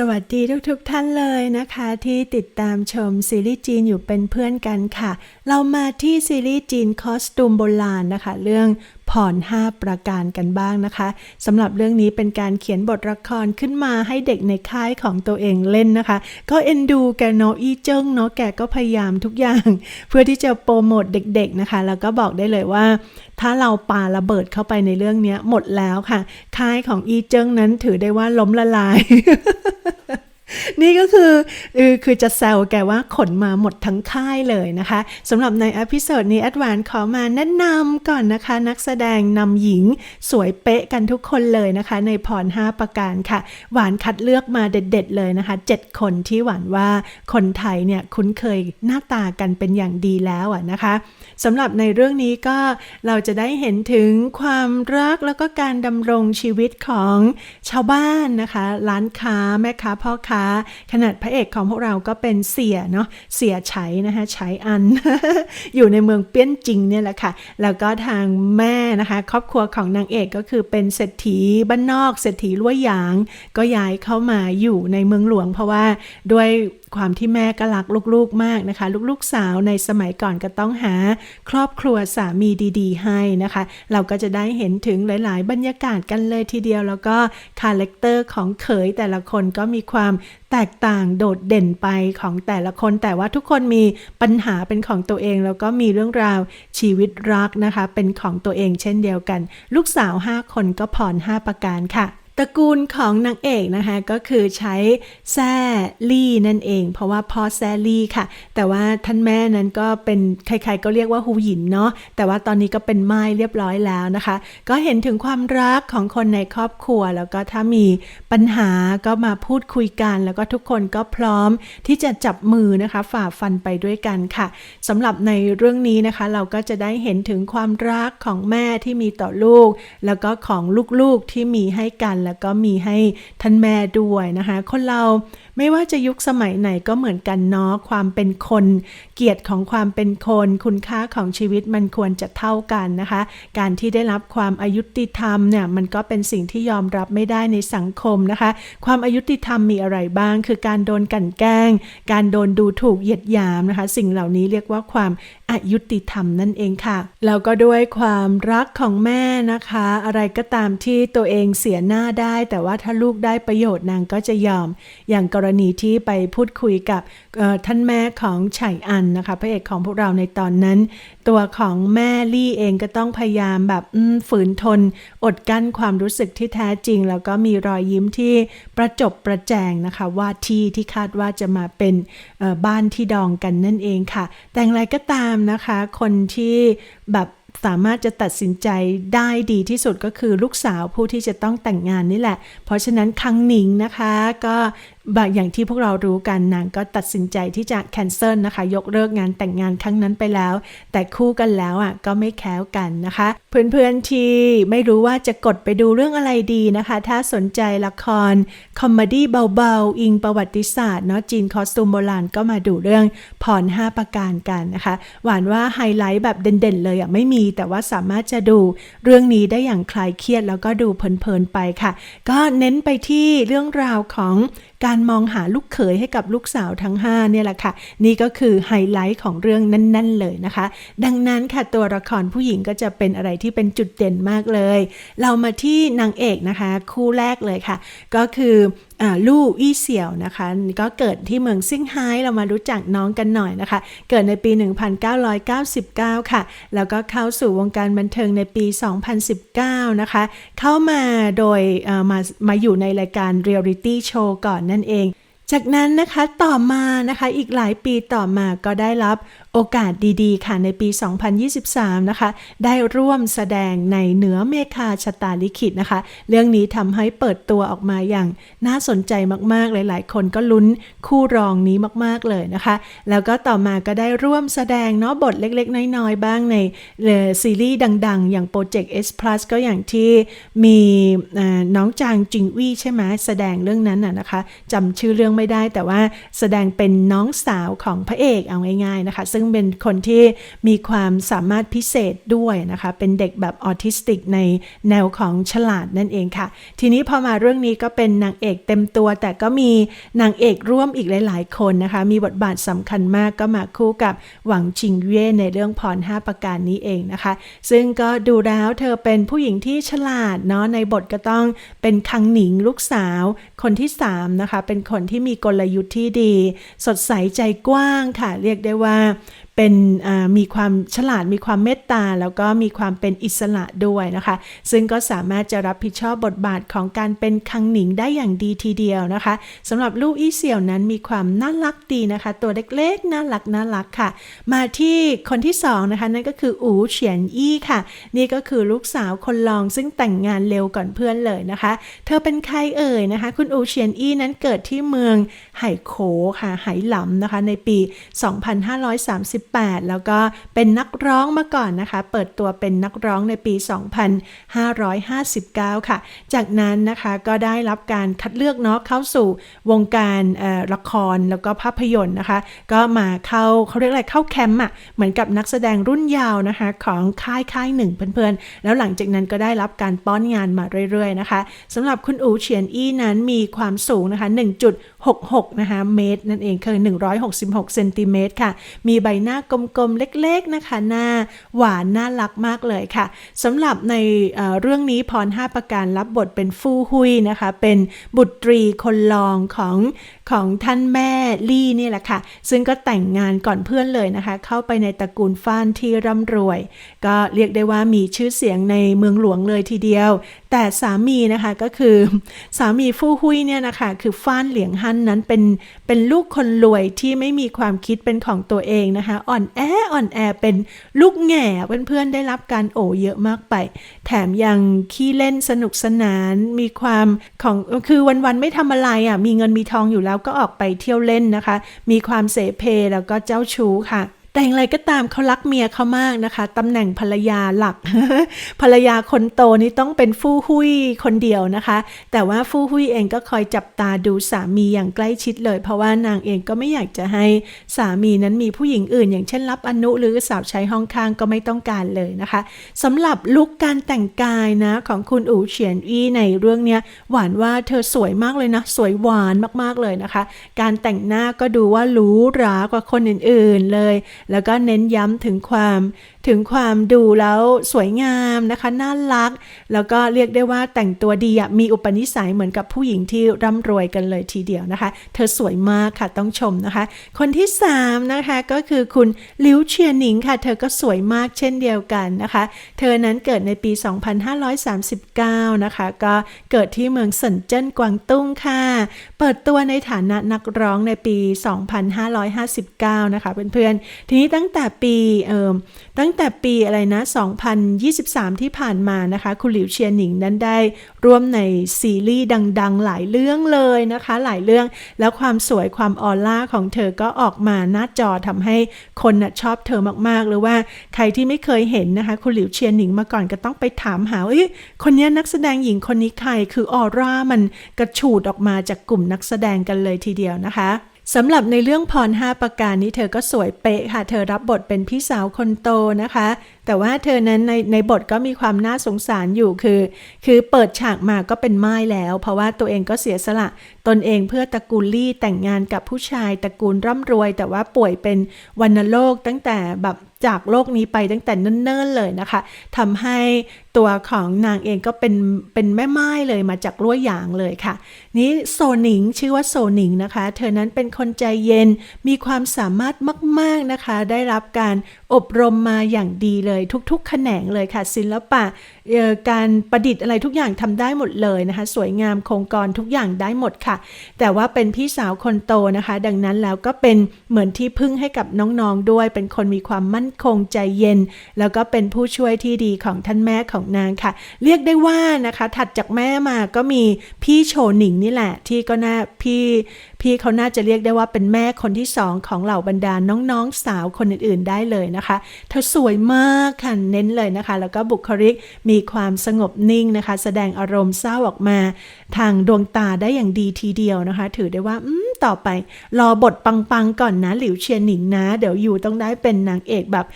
สวัสดีทุกๆทท่านเลยนะคะที่ติดตามชมซีรีส์จีนอยู่เป็นเพื่อนกันค่ะ เรามาที่ซีรีส์จีนคอสตูมโบราณนะคะ เรื่อง ผ่อน5ประการกันบ้างนะคะสำหรับเรื่องนี้เป็นการเขียนบทละครขึ้นมาให้เด็กในค่ายของตัวเองเล่นนะคะ ก็เอ็นดูแกเนอีเจิ้งเนาะแกก็พยายามทุกอย่าง เพื่อที่จะโปรโมทเด็ก ๆนะคะ แล้วก็บอกได้เลยว่า ถ้าเราปาระเบิดเข้าไปในเรื่องนี้หมดแล้วค่ะ ค่ายของอีเจิ้งนั้นถือได้ว่าล้มละลาย นี่ก็คือออคือจะแซวแกว่าขนมาหมดทั้งค่ายเลยนะคะสำหรับในอพิโซดนี้แอดวานขอมาแนะนำก่อนนะคะ นักแสดงนำหญิงสวยเป๊ะกันทุกคนเลยนะคะ ในพร 5 ประการค่ะ หวานคัดเลือกมาเด็ด ๆ เลยนะคะ 7 คนที่หวานว่าคนไทยเนี่ยคุ้นเคยหน้าตากันเป็นอย่างดีแล้วอะนะคะสำหรับในเรื่องนี้ก็เราจะได้เห็นถึงความรักแล้วก็การดำรงชีวิตของชาวบ้านนะคะ ร้านค้าแม่ค้าพ่อค้าขนาดพระเอกของพวกเราก็เป็นเสียเนาะเสียไฉนะคะไฉอัน อยู่ในเมืองเปี้ยนจริงเนี่ยแหละค่ะ แล้วก็ทางแม่นะคะ ครอบครัวของนางเอกก็คือเป็นเศรษฐีบ้านนอกเศรษฐีล้วยหยาง ก็ย้ายเข้ามาอยู่ในเมืองหลวง เพราะว่าด้วยความที่แม่ก็รักลูกๆมากนะคะ ลูกๆสาวในสมัยก่อนก็ต้องหาครอบครัวสามีดีๆ ให้นะคะ เราก็จะได้เห็นถึงหลาย ๆ บรรยากาศกันเลยทีเดียวแล้วก็คาแรคเตอร์ของเขยแต่ละคนก็มีความแตกต่างโดดเด่นไปของแต่ละคน แต่ว่าทุกคนมีปัญหาเป็นของตัวเอง แล้วก็มีเรื่องราวชีวิตรักนะคะ เป็นของตัวเองเช่นเดียวกัน ลูกสาว 5 คนก็ผ่อน5ประการค่ะ ตระกูลของนางเอกนะคะก็คือใช้แซ่ลี่นั่นเอง เพราะว่าพ่อแซ่ลี่ค่ะ แต่ว่าท่านแม่นั้นก็เป็นใครๆก็เรียกว่าฮูหยินเนาะแต่ว่าตอนนี้ก็เป็นไม้เรียบร้อยแล้วนะคะ ก็เห็นถึงความรักของคนในครอบครัว แล้วก็ถ้ามีปัญหาก็มาพูดคุยกัน แล้วก็ทุกคนก็พร้อมที่จะจับมือนะคะฝ่าฟันไปด้วยกันค่ะสำหรับในเรื่องนี้นะคะ เราก็จะได้เห็นถึงความรักของแม่ที่มีต่อลูก แล้วก็ของลูกๆที่มีให้กันแล้วก็มีให้ท่านแม่ด้วยนะคะ คนเรา ไม่ว่าจะยุคสมัยไหนก็เหมือนกันเนาะความเป็นคน เกียรติของความเป็นคน คุณค่าของชีวิตมันควรจะเท่ากันนะคะ การที่ได้รับความอายุติธรรมเนี่ยมันก็เป็นสิ่งที่ยอมรับไม่ได้ในสังคมนะคะ ความอายุติธรรมมีอะไรบ้าง คือการโดนกันแกล้ง การโดนดูถูกเหยียดหยามนะคะ สิ่งเหล่านี้เรียกว่าความอายุติธรรมนั่นเองค่ะแล้วก็ด้วยความรักของแม่นะคะ อะไรก็ตามที่ตัวเองเสียหน้าได้ แต่ว่าถ้าลูกได้ประโยชน์นางก็จะยอมอย่างกรณีที่ไปพูดคุยกับท่านแม่ของไฉอันนะคะพระเอกของพวกเราในตอนนั้น ตัวของแม่ลี่เองก็ต้องพยายามแบบฝืนทน อดกั้นความรู้สึกที่แท้จริง แล้วก็มีรอยยิ้มที่ประจบประแจงนะคะ ว่าที่ที่คาดว่าจะมาเป็นบ้านที่ดองกันนั่นเองค่ะ แต่อย่างไรก็ตามนะคะ คนที่แบบสามารถจะตัดสินใจได้ดีที่สุดก็คือลูกสาวผู้ที่จะต้องแต่งงานนี่แหละ เพราะฉะนั้นคังหนิงนะคะ ก็ บางอย่างที่พวกเรารู้กันนางก็ตัดสินใจที่จะแคนเซิลนะคะ ยกเลิกงานแต่งงานครั้งนั้นไปแล้ว แต่คู่กันแล้วอะก็ไม่แค้วกันนะคะ เพื่อนๆที่ไม่รู้ว่าจะกดไปดูเรื่องอะไรดีนะคะ ถ้าสนใจละคร คอมเมดี้เบาๆ อิงประวัติศาสตร์เนาะจีนคอสตูมโบราณก็มาดูเรื่องผ่อน5ประการกันนะคะ หวานว่าไฮไลท์แบบเด่นๆ เลยอะไม่มีแต่ว่าสามารถจะดูเรื่องนี้ได้อย่างคลายเครียดแล้วก็ดูเพลินๆไปค่ะ ก็เน้นไปที่เรื่องราวของการมองหาลูกเขยให้กับลูกสาวทั้ง 5 เนี่ยแหละค่ะ นี่ก็คือไฮไลท์ของเรื่องนั่น ๆ เลยนะคะ ดังนั้นค่ะตัวละครผู้หญิงก็จะเป็นอะไรที่เป็นจุดเด่นมากเลย เรามาที่นางเอกนะคะ คู่แรกเลยค่ะ ก็คือ ลู่อี้เสี่ยวนะคะ ก็เกิดที่เมืองซิ่งไฮ้เรามารู้จักน้องกันหน่อยนะคะ เกิดในปี 1999 ค่ะ แล้วก็เข้าสู่วงการบันเทิงในปี 2019 นะคะ เข้ามาโดยมามาอยู่ในรายการเรียลิตี้โชว์ก่อนนั่นเองจากนั้นนะคะต่อมานะคะอีกหลายปีต่อมาก็ได้รับ โอกาสดีๆ ค่ะในปี 2023 นะคะ ได้ร่วมแสดงในเหนือเมฆาชะตาลิขิตนะคะ เรื่องนี้ทำให้เปิดตัวออกมาอย่างน่าสนใจมากๆ หลายๆ คนก็ลุ้นคู่รองนี้มากๆเลยนะคะ แล้วก็ต่อมาก็ได้ร่วมแสดงเนาะบทเล็กๆ น้อยๆ บ้างในซีรีส์ดังๆ อย่าง Project S Plus ก็อย่างที่มีน้องจางจิงวี่ใช่ไหมแสดงเรื่องนั้นน่ะนะคะจำชื่อเรื่องไม่ได้แต่ว่าแสดงเป็นน้องสาวของพระเอกเอาง่ายๆนะคะ ซึ่งเป็นคนที่มีความสามารถพิเศษด้วยนะคะ เป็นเด็กแบบออทิสติกในแนวของฉลาดนั่นเองค่ะ ทีนี้พอมาเรื่องนี้ก็เป็นนางเอกเต็มตัว แต่ก็มีนางเอกร่วมอีกหลาย ๆ คนนะคะ มีบทบาทสำคัญมากก็มาคู่กับหวังชิงเย่ในเรื่องพร 5 ประการนี้เองนะคะ ซึ่งก็ดูแล้วเธอเป็นผู้หญิงที่ฉลาดเนาะในบทก็ต้องเป็นคังหนิงลูกสาว คนที่3นะคะเป็นคนที่มีกลยุทธ์ที่ดี สดใสใจกว้างค่ะ เรียกได้ว่า เป็นมีความฉลาดมีความเมตตา แล้วก็มีความเป็นอิสระด้วยนะคะ ซึ่งก็สามารถจะรับผิดชอบบทบาทของการเป็นคังหนิงได้อย่างดีทีเดียวนะคะสำหรับลูกอี้เสี่ยวนั้นมีความน่ารักดีนะคะ ตัวเล็กๆน่ารักน่ารักค่ะ มาที่คนที่2นะคะนั่นก็คืออูเฉียนอี้ค่ะ นี่ก็คือลูกสาวคนรองซึ่งแต่งงานเร็วก่อนเพื่อนเลยนะคะ เธอเป็นใครเอ่ยนะคะ คุณอูเฉียนอี้นั้นเกิดที่เมืองไหโขค่ะไหหลำนะคะ ในปี 2538แล้วก็เป็นนักร้องมาก่อนนะคะ เปิดตัวเป็นนักร้องในปี 2559 ค่ะ จากนั้นนะคะก็ได้รับการคัดเลือกเนาะเข้าสู่วงการละครแล้วก็ภาพยนตร์นะคะ ก็มาเข้าเขาเรียกอะไรเข้าแคมป์อะเหมือนกับนักแสดงรุ่นยาวนะคะของค่ายค่ายหนึ่งเพื่อนๆ แล้วหลังจากนั้นก็ได้รับการป้อนงานมาเรื่อยๆนะคะสำหรับคุณอูเฉียนอี้นั้นมีความสูงนะคะ66 นะคะเมตร นั่นเองคือ 166 เซนติเมตรค่ะ มีใบหน้ากลมๆ เล็กๆ นะคะ หน้าหวานน่ารักมากเลยค่ะสำหรับในเเรื่องนี้พร 5 ประการรับบทเป็นฟู่ฮุยนะคะ เป็นบุตรีคนรองของ ของท่านแม่ลี่นี่แหละค่ะ ซึ่งก็แต่งงานก่อนเพื่อนเลยนะคะ เข้าไปในตระกูลฟ้านที่ร่ำรวย ก็เรียกได้ว่ามีชื่อเสียงในเมืองหลวงเลยทีเดียว แต่สามีนะคะก็คือ สามีฟู่ฮุยเนี่ยนะคะคือฟ้านเหลียงฮั่นนั้นเป็นเป็นลูกคนรวยที่ไม่มีความคิดเป็นของตัวเองนะคะ อ่อนแออ่อนแอเป็นลูกแง่เพื่อนๆได้รับการโอเยอะมากไป แถมยังขี้เล่นสนุกสนานมีความของคือวันๆไม่ทำอะไรอะ่ะมีเงินมีทองอยู่แล้วก็ออกไปเที่ยวเล่นนะคะ มีความเสเพแล้วก็เจ้าชู้ค่ะ แต่อย่างไรก็ตามเขารักเมียเขามากนะคะตำแหน่งภรรยาหลัก ภรรยาคนโตนี่ต้องเป็นฟู่หุยคนเดียวนะคะ แต่ว่าฟู่หุยเองก็คอยจับตาดูสามีอย่างใกล้ชิดเลย เพราะว่านางเองก็ไม่อยากจะให้สามีนั้นมีผู้หญิงอื่น อย่างเช่นรับอนุหรือสาวใช้ห้องข้างก็ไม่ต้องการเลยนะคะสำหรับลุคการแต่งกายนะของคุณอู๋เฉียนอี้ในเรื่องเนี้ยหวานว่าเธอสวยมากเลยนะ สวยหวานมากๆเลยนะคะ การแต่งหน้าก็ดูว่าหรูหรากว่าคนอื่นๆเลยแล้วก็เน้นย้ำถึงความ ถึงความดูแล้วสวยงามนะคะน่ารัก แล้วก็เรียกได้ว่าแต่งตัวดีมีอุปนิสัยเหมือนกับผู้หญิงที่ร่ำรวยกันเลยทีเดียวนะคะ เธอสวยมากค่ะต้องชมนะคะ คนที่3นะคะก็คือคุณลิวเชียหนิงค่ะ เธอก็สวยมากเช่นเดียวกันนะคะ เธอนั้นเกิดในปี 2539 นะคะ ก็เกิดที่เมืองเซินเจิ้นกวางตุ้งค่ะ เปิดตัวในฐานะนักร้องในปี 2559 นะคะเพื่อนๆ ทีนี้ตั้งแต่ปีเอ่อตั้งแต่ปีอะไรนะ 2023 ที่ผ่านมานะคะ คุณหลิวเชียนหนิงนั้นได้ร่วมในซีรีส์ดังๆ หลายเรื่องเลยนะคะ หลายเรื่องแล้วความสวยความออร่าของเธอก็ออกมาหน้าจอทำให้คนนะชอบเธอมากๆ หรือว่าใครที่ไม่เคยเห็นนะคะ คุณหลิวเชียนหนิงมาก่อนก็ต้องไปถามหาเอ้ยคนนี้นักแสดงหญิงคนนี้ใครคือออร่ามันกระฉูดออกมาจากกลุ่มนักแสดงกันเลยทีเดียวนะคะ สำหรับในเรื่องพร 5 ประการนี้เธอก็สวยเป๊ะค่ะ เธอรับบทเป็นพี่สาวคนโตนะคะ แต่ว่าเธอนั้นในในบทก็มีความน่าสงสารอยู่คือ คือเปิดฉากมาก็เป็นไม้แล้ว เพราะว่าตัวเองก็เสียสละตนเองเพื่อตระกูลลี่แต่งงานกับผู้ชายตระกูลร่ำรวย แต่ว่าป่วยเป็นวันโรคตั้งแต่แบบจากโลกนี้ไปตั้งแต่เนิ่นๆเลยนะคะทำให้ตัวของนางเองก็เป็นเป็นแม่ไม้เลยมาจากรั้วหยางเลยค่ะ นี้โซนิงชื่อว่าโซนิงนะคะ เธอนั้นเป็นคนใจเย็นมีความสามารถมาก ๆนะคะ ได้รับการอบรมมาอย่างดีเลยทุกๆ แขนงเลยค่ะ ศิลปะการประดิษฐ์อะไรทุกอย่างทำได้หมดเลยนะคะ สวยงามโครงกรทุกอย่างได้หมดค่ะ แต่ว่าเป็นพี่สาวคนโตนะคะ ดังนั้นแล้วก็เป็นเหมือนที่พึ่งให้กับน้องๆด้วย เป็นคนมีความมั่นคงใจเย็น แล้วก็เป็นผู้ช่วยที่ดีของท่านแม่ของนางค่ะ เรียกได้ว่านะคะ ถัดจากแม่มาก็มีพี่โชหนิงนี่แหละ ที่ก็น่าพี่ พี่เขาน่าจะเรียกได้ว่าเป็นแม่คนที่สองของเหล่าบรรดาน้องๆสาวคนอื่นๆได้เลยนะคะ เธอสวยมากค่ะเน้นเลยนะคะ แล้วก็บุคลิกมีความสงบนิ่งนะคะ แสดงอารมณ์เศร้าออกมา ทางดวงตาได้อย่างดีทีเดียวนะคะ ถือได้ว่า ต่อไป รอบทปังๆก่อนนะหลิวเชียนหนิงนะ เดี๋ยวอยู่ต้องได้เป็นนางเอกแบบ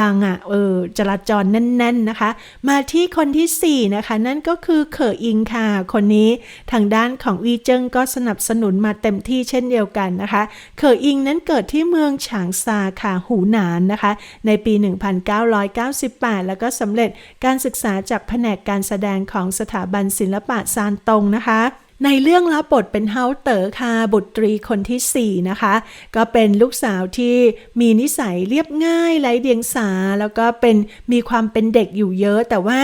ดังๆอะเออจราจรแน่น ๆนะคะ มาที่คนที่ 4 นะคะ นั่นก็คือเขออิงค่ะ คนนี้ทางด้านของวีเจิ้งก็สนับสนุนมาเต็มที่เช่นเดียวกันนะคะ เขออิงนั้นเกิดที่เมืองฉางซาค่ะหูหนานนะคะ ในปี 1998 แล้วก็สำเร็จการศึกษาจากแผนกการแสดงของสถาบันศิลปะซานตงนะคะ ในเรื่องรับบทเป็นเฮาเต๋อค่ะบุตรีคนที่ 4 นะคะ ก็เป็นลูกสาวที่มีนิสัยเรียบง่ายไร้เดียงสา แล้วก็เป็นมีความเป็นเด็กอยู่เยอะ แต่ว่า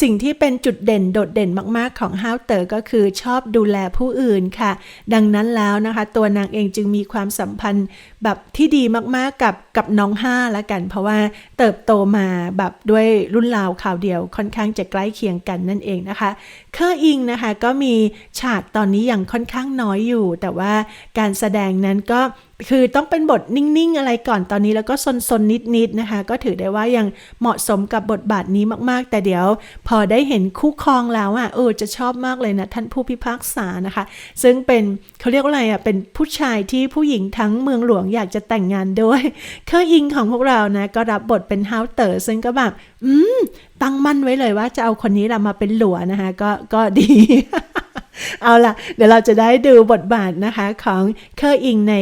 สิ่งที่เป็นจุดเด่นโดดเด่นมากๆของเฮาเต๋อก็คือชอบดูแลผู้อื่นค่ะ ดังนั้นแล้วนะคะ ตัวนางเองจึงมีความสัมพันธ์แบบที่ดีมากๆกับกับน้องห้าละกัน เพราะว่าเติบโตมาแบบด้วยรุ่นราวข่าวเดียวค่อนข้างจะใกล้เคียงกันนั่นเองนะคะเคออิงนะคะก็มีฉากตอนนี้ยังค่อนข้างน้อยอยู่ แต่ว่าการแสดงนั้นก็คือต้องเป็นบทนิ่งๆ อะไรก่อนตอนนี้แล้วก็ซนๆนิดๆนะคะ ก็ถือได้ว่ายังเหมาะสมกับบทบาทนี้มากๆ แต่เดี๋ยวพอได้เห็นคู่ครองแล้วอะเออจะชอบมากเลยนะท่านผู้พิพากษานะคะ ซึ่งเป็นเขาเรียกว่าอะไรอะเป็นผู้ชายที่ผู้หญิงทั้งเมืองหลวงอยากจะแต่งงานด้วยเคออิงของพวกเรานะก็รับบทเป็นฮาวเตอร์ซึ่งก็แบบอืมตั้งมั่นไว้เลยว่าจะเอาคนนี้แหละมาเป็นหลัวนะคะก็ก็ดี เอาล่ะ เดี๋ยวเราจะได้ดูบทบาทนะคะของเคออิงใน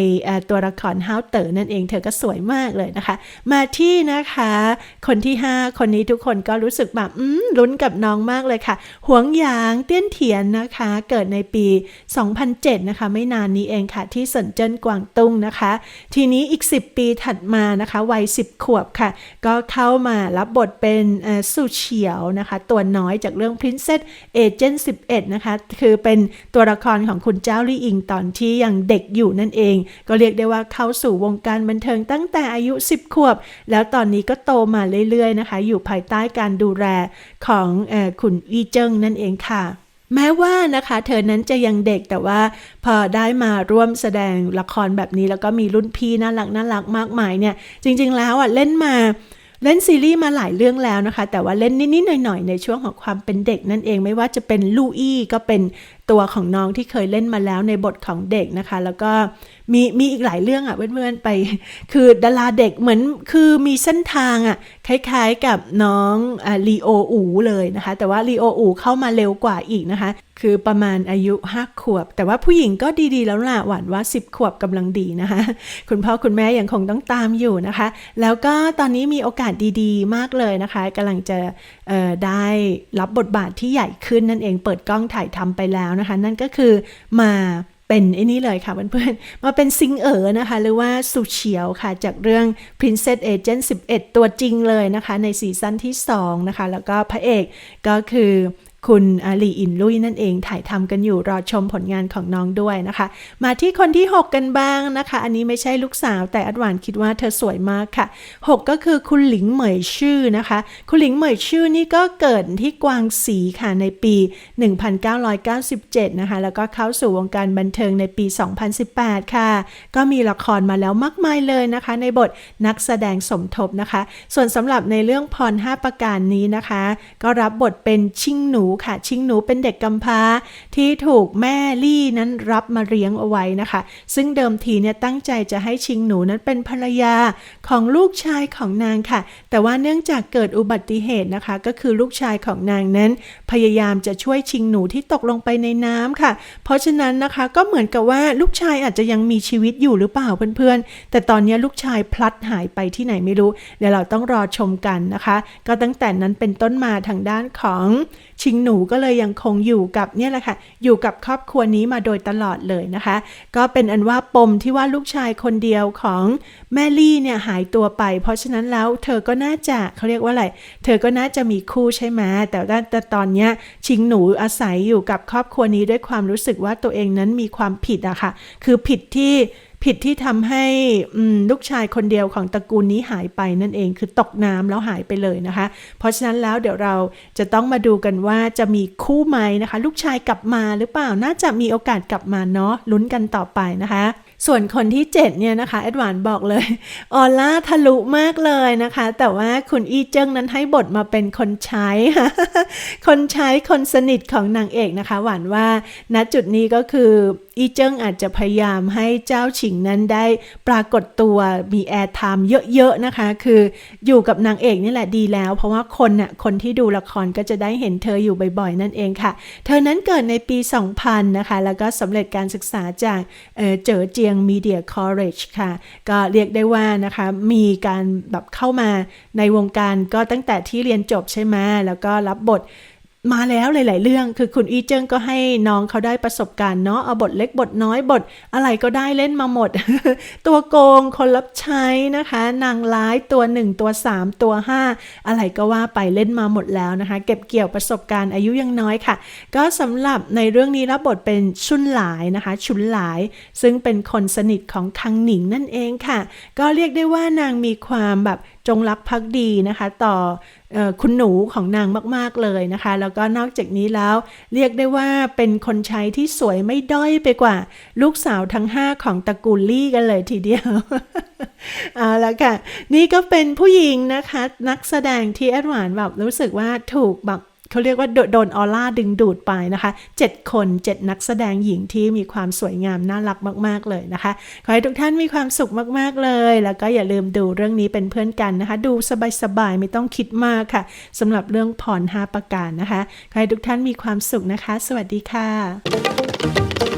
ตัวละครฮาวเตอร์นั่นเองเธอก็สวยมากเลยนะคะ มาที่นะคะ คนที่ 5 คนนี้ทุกคนก็รู้สึกแบบอืมลุ้นกับน้องมากเลยค่ะหวงหยางเตี้ยนเถียนนะคะ เกิดในปี 2007 นะคะ ไม่นานนี้เองค่ะ ที่เซินเจิ้นกวางตุ้งนะคะ ทีนี้อีก 10 ปีถัดมานะคะวัย 10 ขวบค่ะ ก็เข้ามารับบทเป็นสุเฉียวนะคะ ตัวน้อยจากเรื่อง Princess Agent 11 นะคะ คือเป็นตัวละครของคุณเจ้าลี่อิงตอนที่ยังเด็กอยู่นั่นเอง ก็เรียกได้ว่าเข้าสู่วงการบันเทิงตั้งแต่อายุ 10 ขวบ แล้วตอนนี้ก็โตมาเรื่อยๆนะคะ อยู่ภายใต้การดูแลของอคุณวีเจิ้งนั่นเองค่ะแม้ว่านะคะเธอนั้นจะยังเด็กแต่ว่าพอได้มาร่วมแสดงละครแบบนี้แล้วก็มีรุ่นพี่น่ารักน่ารักมากมายเนี่ย จริง ๆ แล้วอะเล่นมา เล่นซีรีส์มาหลายเรื่องแล้วนะคะ แต่ว่าเล่นนิดๆหน่อยๆ ในช่วงของความเป็นเด็กนั่นเองไม่ว่าจะเป็นลูอี้ก็เป็นตัวของน้องที่เคยเล่นมาแล้วในบทของเด็กนะคะ แล้วก็มีมีอีกหลายเรื่องอะ่ะเพื่อนๆไป คือดาราเด็กเหมือนคือมีเส้นทางอะ่ะคล้ายๆกับน้องลีโออูเลยนะคะ แต่ว่าลีโออูเข้ามาเร็วกว่าอีกนะคะ คือประมาณอายุ5ขวบ แต่ว่าผู้หญิงก็ดีๆแล้วล่ะหวานว่า 10 ขวบกำลังดีนะคะ คุณพ่อคุณแม่ยังคงต้องตามอยู่นะคะ แล้วก็ตอนนี้มีโอกาสดีๆ มากเลยนะคะกำลังจะได้รับบทบาทที่ใหญ่ขึ้นนั่นเองเปิดกล้องถ่ายทำไปแล้วนะคะ นั่นก็คือมาเป็นไอ้นี่เลยค่ะเพื่อนๆ มาเป็นซิงเอ๋อนะคะ หรือว่าสุเฉียวค่ะ จากเรื่อง Princess Agent 11 ตัวจริงเลยนะคะ ในซีซั่นที่ 2 นะคะ แล้วก็พระเอกก็คือ คุณอาลีอินลุยนั่นเองถ่ายทำกันอยู่รอชมผลงานของน้องด้วยนะคะ มาที่คนที่ 6 กันบ้างนะคะ อันนี้ไม่ใช่ลูกสาวแต่อัดหวานคิดว่าเธอสวยมากค่ะ 6 ก็คือคุณหลิงเหมยชื่อนะคะ คุณหลิงเหมยชื่อนี่ก็เกิดที่กวางสีค่ะในปี 1997 นะคะ แล้วก็เข้าสู่วงการบันเทิงในปี 2018 ค่ะ ก็มีละครมาแล้วมากมายเลยนะคะ ในบทนักแสดงสมทบนะคะ ส่วนสำหรับในเรื่องพร 5 ประการนี้นะคะ ก็รับบทเป็นชิงหนูค่ะชิงหนูเป็นเด็กกำพร้าที่ถูกแม่ลี่นั้นรับมาเลี้ยงเอาไว้นะคะ ซึ่งเดิมทีเนี่ยตั้งใจจะให้ชิงหนูนั้นเป็นภรรยาของลูกชายของนางค่ะ แต่ว่าเนื่องจากเกิดอุบัติเหตุนะคะ ก็คือลูกชายของนางนั้น พยายามจะช่วยชิงหนูที่ตกลงไปในน้ำค่ะ เพราะฉะนั้นนะคะก็เหมือนกับว่าลูกชายอาจจะยังมีชีวิตอยู่หรือเปล่าเพื่อนๆ แต่ตอนนี้ลูกชายพลัดหายไปที่ไหนไม่รู้ เดี๋ยวเราต้องรอชมกันนะคะ ก็ตั้งแต่นั้นเป็นต้นมาทางด้านของชิงหนูก็เลยยังคงอยู่กับเนี่ยแหละค่ะ อยู่กับครอบครัวนี้มาโดยตลอดเลยนะคะ ก็เป็นอันว่าปมที่ว่าลูกชายคนเดียวของแม่ลี่เนี่ยหายตัวไป เพราะฉะนั้นแล้วเธอก็น่าจะเขาเรียกว่าอะไร เธอก็น่าจะมีคู่ใช่ไหมแต่แต่ตอนเนี้ยชิงหนูอาศัยอยู่กับครอบครัวนี้ด้วยความรู้สึกว่าตัวเองนั้นมีความผิดอะค่ะ คือผิดที่ ผิดที่ทำให้ลูกชายคนเดียวของตระกูลนี้หายไปนั่นเองคือตกน้ำแล้วหายไปเลยนะคะ เพราะฉะนั้นแล้วเดี๋ยวเราจะต้องมาดูกันว่าจะมีคู่ไหมนะคะ ลูกชายกลับมาหรือเปล่าน่าจะมีโอกาสกลับมาเนาะลุ้นกันต่อไปนะคะส่วนคนที่ 7 เนี่ยนะคะแอดวานบอกเลยออล่าทะลุมากเลยนะคะ แต่ว่าคุณอีเจิ้งนั้นให้บทมาเป็นคนใช้ คนใช้คนสนิทของนางเอกนะคะ หวานว่าณจุดนี้ก็คือ อีเจิ้งอาจจะพยายามให้เจ้าฉิงนั้นได้ปรากฏตัวมีแอร์ไทม์เยอะๆนะคะ คืออยู่กับนางเอกนี่แหละดีแล้ว เพราะว่าคนน่ะคนที่ดูละครก็จะได้เห็นเธออยู่บ่อยๆ นั่นเองค่ะ เธอนั้นเกิดในปี 2000 นะคะ แล้วก็สำเร็จการศึกษาจากเเจ๋อเจียง Media College ค่ะ ก็เรียกได้ว่านะคะมีการแบบเข้ามาในวงการก็ตั้งแต่ที่เรียนจบใช่ไหมแล้วก็รับบท มาแล้วหลาย ๆ เรื่อง คือคุณอีเจิ้งก็ให้น้องเขาได้ประสบการณ์เนาะ เอาบทเล็กบทน้อยบท อะไรก็ได้เล่นมาหมด ตัวโกง คนรับใช้นะคะ นางร้ายตัว 1 ตัว 3 ตัว 5 อะไรก็ว่าไปเล่นมาหมดแล้วนะคะ เก็บเกี่ยวประสบการณ์อายุยังน้อยค่ะ ก็สำหรับในเรื่องนี้รับบทเป็นชุนหลายนะคะ ชุนหลาย ซึ่งเป็นคนสนิทของคังหนิงนั่นเองค่ะ ก็เรียกได้ว่านางมีความแบบจงรักภักดีนะคะ ต่อเออ คุณหนูของนางมาก ๆ เลยนะคะ แล้วก็นอกจากนี้แล้วเรียกได้ว่าเป็นคนใช้ที่สวยไม่ด้อยไปกว่า ลูกสาวทั้ง 5 ของตระกูลลี่กันเลยทีเดียวเอาละค่ะ นี่ก็เป็นผู้หญิงนะคะ นักแสดงที่แอดวานแบบรู้สึกว่าถูกแบบ เขาเรียกว่าโดโดนออร่าดึงดูดไปนะคะ 7 คน 7 นักแสดงหญิงที่มีความสวยงามน่ารักมาก ๆ เลยนะคะ ขอให้ทุกท่านมีความสุขมาก ๆ เลย แล้วก็อย่าลืมดูเรื่องนี้เป็นเพื่อนกันนะคะ ดูสบาย ๆ ไม่ต้องคิดมากค่ะสำหรับเรื่องผ่อน5ประการนะคะ ขอให้ทุกท่านมีความสุขนะคะ สวัสดีค่ะ